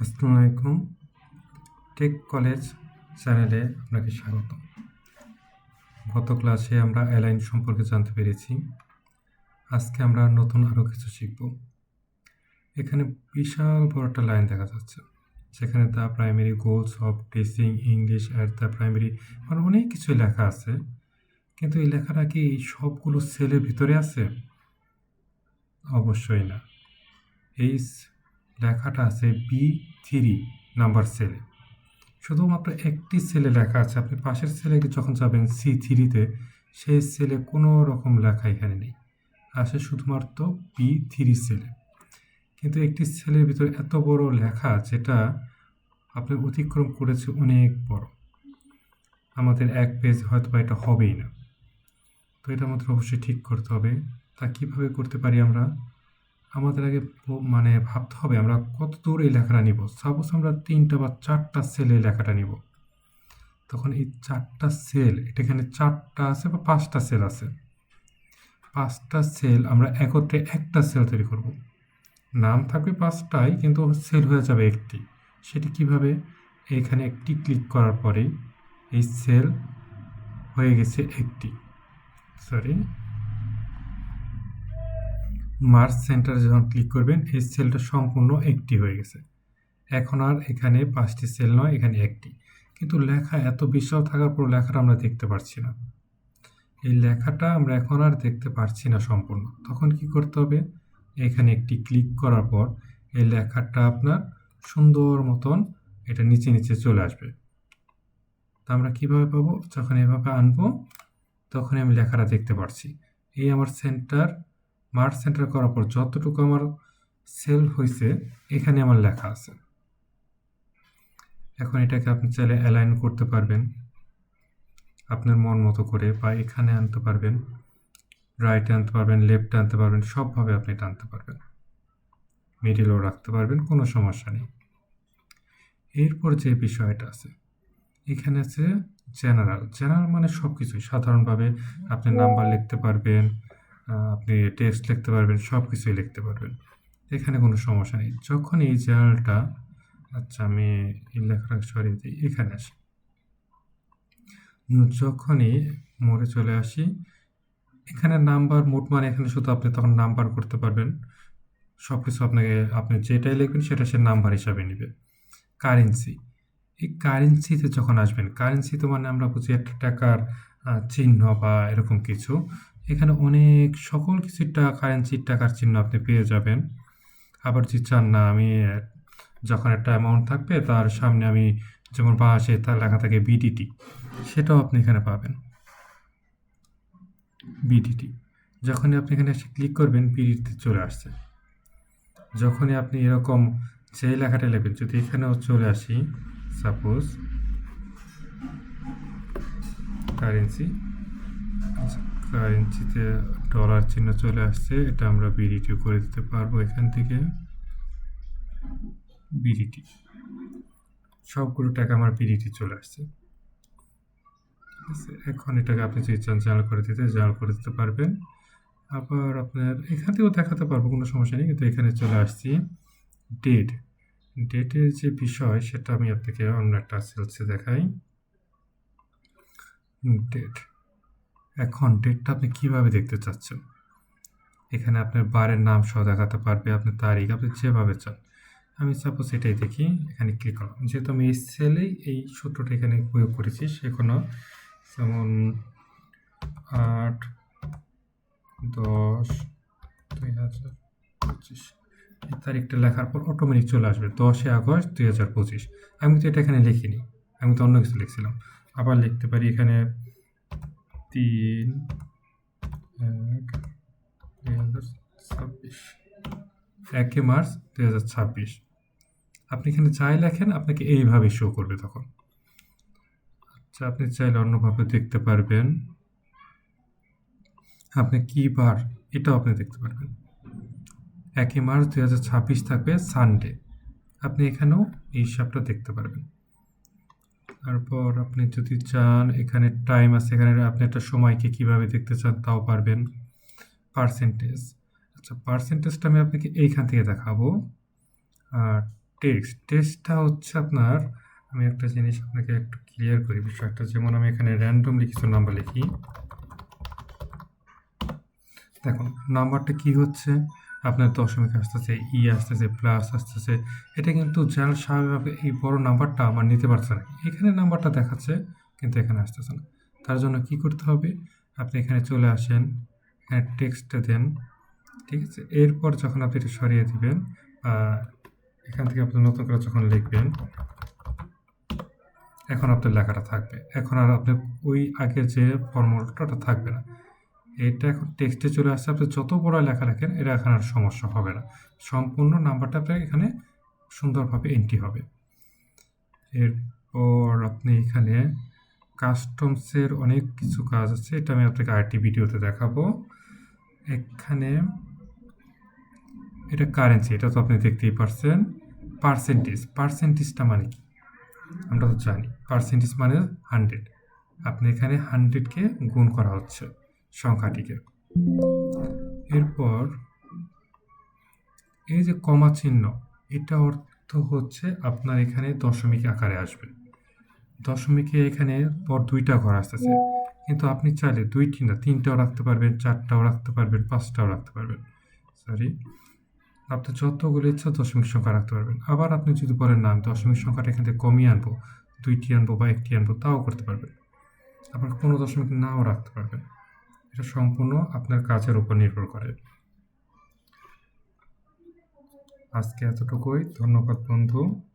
আসসালামু আলাইকুম। Take college চ্যানেলে আপনাকে স্বাগত। গত ক্লাসে আমরা অ্যালাইন সম্পর্কে জানতে পেরেছি। আজকে আমরা নতুন আরও কিছু শিখব। এখানে বিশাল বড় একটা লাইন দেখা যাচ্ছে। যেখানে the primary goals of teaching English at the primary মানে অনেক কিছু লেখা আছে। কিন্তু এই লেখাটা কি সবগুলো সেলের ভিতরে আছে? অবশ্যই না। এই লেখাটা আছে বি থ্রি নাম্বার সেলে শুধুমাত্র একটি সেলে লেখা আছে। আপনি পাশের সেলে যখন যাবেন সি থ্রিতে সেই সেলে কোনো রকম লেখা এখানে নেই। আসে শুধুমাত্র বি থ্রি সেলে কিন্তু একটি সেলের ভিতরে এত বড় লেখা যেটা আপনি অতিক্রম করেছে অনেক বড়। আমাদের এক পেজ হয়তো বা এটা হবেই না। তো এটা আমাদের অবশ্যই ঠিক করতে হবে। তা কীভাবে করতে পারি আমরা? আমাদের আগে মানে ভাবতে হবে আমরা কত দূর এই লেখাটা নিব। সাপোজ আমরা তিনটা বা চারটা সেলে লেখাটা নিব। তখন এই চারটা সেল এটা এখানে চারটা আছে বা পাঁচটা সেল আছে। পাঁচটা সেল আমরা একত্রে একটা সেল তৈরি করব। নাম থাকবে পাঁচটাই, কিন্তু সেল হয়ে যাবে একটি। সেটি কীভাবে? এখানে একটি ক্লিক করার পরেই এই সেল হয়ে গেছে একটি। সরি মার্চ সেন্টারে যখন ক্লিক করবেন, এই সেলটা সম্পূর্ণ একটি হয়ে গেছে। এখন আর এখানে পাঁচটি সেল নয়, এখানে একটি। কিন্তু লেখা এত বিশাল থাকার পর লেখাটা আমরা দেখতে পারছি না। এই লেখাটা আমরা এখন আর দেখতে পারছি না সম্পূর্ণ। তখন কি করতে হবে? এখানে একটি ক্লিক করার পর এই লেখাটা আপনার সুন্দর মতন এটা নিচে নিচে চলে আসবে। তা আমরা কীভাবে পাবো? যখন এভাবে আনব, তখনই আমি লেখাটা দেখতে পারছি। এই আমার সেন্টার মার্চ সেন্টার করার পর যতটুকু আমার সেল হয়েছে এখানে আমার লেখা আছে। এখন এটাকে আপনি চাইলে অ্যালাইন করতে পারবেন। আপনার মন মতো করে বা এখানে আনতে পারবেন রাইটে আনতে পারবেন লেফটে আনতে পারবেন সবভাবে আপনি এটা আনতে পারবেন। মিডিলও রাখতে পারবেন কোনো সমস্যা নেই। এরপর যে বিষয়টা আছে এখানে আছে জেনারেল জেনারেল মানে সব কিছুই সাধারণভাবে আপনি নাম্বার লিখতে পারবেন আপনি টেক্সট লিখতে পারবেন সব কিছুই লিখতে পারবেন। এখানে কোনো সমস্যা নেই। যখন এই জেনারেলটা আচ্ছা আমি লেখাটা সরিয়ে দিই, এখানে আসি। যখনই মোড়ে চলে আসি, এখানে নাম্বার মোট মানে এখানে শুধু আপনি তখন নাম্বার করতে পারবেন। সব কিছু আপনাকে, আপনি যেটাই লিখবেন, সেটা সে নাম্বার হিসাবে নেবে। কারেন্সি এই কারেন্সিতে যখন আসবেন কারেন্সি তো মানে আমরা বুঝি একটা টাকার চিহ্ন বা এরকম কিছু। এখানে অনেক সকল কিছু টাকা কারেন্সির টাকার চিহ্ন আপনি পেয়ে যাবেন। আবার যদি চান না, আমি যখন একটা অ্যামাউন্ট থাকবে, তার সামনে আমি যেমন বাসে তার লেখা থাকে বিডিটি সেটাও আপনি এখানে পাবেন। বিডিটি যখনই আপনি এখানে এসে ক্লিক করবেন বিডিটিতে চলে আসছে। যখনই আপনি এরকম যে লেখাটা লিখবেন, যদি এখানেও চলে আসি সাপোজ কারেন্সি কারেন্সিতে ডলার চিহ্ন চলে আসছে, এটা আমরা বিডিটিও করে দিতে পারব এখান থেকে। বিডিটি সবগুলো টাকা আমার বিডিটি চলে আসছে। এখন এটাকে আপনি যদি চান জাল করে দিতে, জাল করে দিতে পারবেন। আবার আপনার এখান থেকেও দেখাতে পারব, কোনো সমস্যা নেই, কিন্তু এখানে চলে আসছি। ডেট ডেটের যে বিষয়, সেটা আমি আপনাকে অন্য একটা সেলসে দেখাই। ডেট এখন ডেটটা আপনি কীভাবে দেখতে চাচ্ছেন? এখানে আপনার বারের নাম সহ দেখাতে পারবে, আপনার তারিখ আপনি যেভাবে চান। আমি সাপোজ এটাই দেখি, এখানে ক্লিক করলাম। যেহেতু আমি এই সেলেই এই সূত্রটা এখানে প্রয়োগ করেছি, সেখানে যেমন আট, দশ, দুই হাজার পঁচিশ। এই তারিখটা লেখার পর অটোমেটিক চলে আসবে দশই আগস্ট দুই হাজার পঁচিশ। আমি তো এটা এখানে লিখিনি, আমি তো অন্য কিছু লিখছিলাম। আবার লিখতে পারি এখানে তিন, এক, দুই হাজার ছাব্বিশ। একে মার্চ দুই হাজার ছাব্বিশ। আপনি এখানে যাই লেখেন, আপনাকে এইভাবে শো করবে তখন। আচ্ছা আপনি চাইলে অন্যভাবে দেখতে পারবেন। আপনি কি বার, এটাও আপনি দেখতে পারবেন। একই মার্চ দুই হাজার ছাব্বিশ থাকবে সানডে। আপনি এখানেও এই হিসাবটা দেখতে পারবেন। তারপর আপনি যদি চান, এখানে টাইম আছে, এখানে আপনি একটা সময়কে কীভাবে দেখতে চান তাও পারবেন। পার্সেন্টেজ আচ্ছা পার্সেন্টেজটা আমি আপনাকে এইখান থেকে দেখাবো। আর টেক্সট টেক্সটটা হচ্ছে আপনার, আমি একটা জিনিস আপনাকে একটু ক্লিয়ার করি বিষয়টা। যেমন আমি এখানে র্যান্ডমলি কিছু নাম্বার লিখি। দেখুন নাম্বারটা কি হচ্ছে? আপনার দশমিক আসতেছে, ই আসতেছে প্লাস আসতেছে, এটা কিন্তু জেনারেল স্বাভাবিকভাবে এই বড় নাম্বারটা আমার নিতে পারছে না। এখানে নাম্বারটা দেখাচ্ছে, কিন্তু এখানে আসতেছে না। তার জন্য কি করতে হবে? আপনি এখানে চলে আসেন এখানে টেক্সটটা দেন, ঠিক আছে? এরপর যখন আপনি এটা সরিয়ে দিবেন এখান থেকে আপনি নতুন করে যখন লিখবেন, এখন আপনার লেখাটা থাকবে। এখন আর আপনার ওই আগের যে ফর্মুলাটা থাকবে না। এটা এখন টেক্সটে চলে আসছে। আপনি যত বড় লেখা রাখেন, এটা এখন আর সমস্যা হবে না। সম্পূর্ণ নাম্বারটা আপনার এখানে সুন্দরভাবে এন্ট্রি হবে। এরপর আপনি এখানে কাস্টমসের অনেক কিছু কাজ আছে, এটা আমি আপনাকে আরেকটি ভিডিওতে দেখাবো। এখানে এটা কারেন্সি এটা তো আপনি দেখতেই পারছেন। পার্সেন্টেজ পার্সেন্টেজটা মানে কি? আমরা তো জানি পার্সেন্টেজ মানে হান্ড্রেড আপনি এখানে হান্ড্রেডকে গুণ করা হচ্ছে। সংখ্যাটিকে। এরপর এই যে কমা চিহ্ন, এটা অর্থ হচ্ছে আপনার এখানে দশমিক আকারে আসবে। দশমিকে এখানে পর দুইটা ঘর আসতেছে। কিন্তু আপনি চাইলে দুইটি না, তিনটাও রাখতে পারবেন, চারটাও রাখতে পারবেন, পাঁচটাও রাখতে পারবেন। সরি আপনি যতগুলো ইচ্ছা দশমিক সংখ্যা রাখতে পারবেন। আবার আপনি যদি বলেন, না দশমিক সংখ্যাটা এখান থেকে কমিয়ে আনব, দুইটি আনব বা একটি আনব, তাও করতে পারবেন। আবার কোনো দশমিক নাও রাখতে পারবেন। এটা সম্পূর্ণ আপনার কাজের উপর নির্ভর করে। আজকে এতটুকুই। ধন্যবাদ বন্ধু।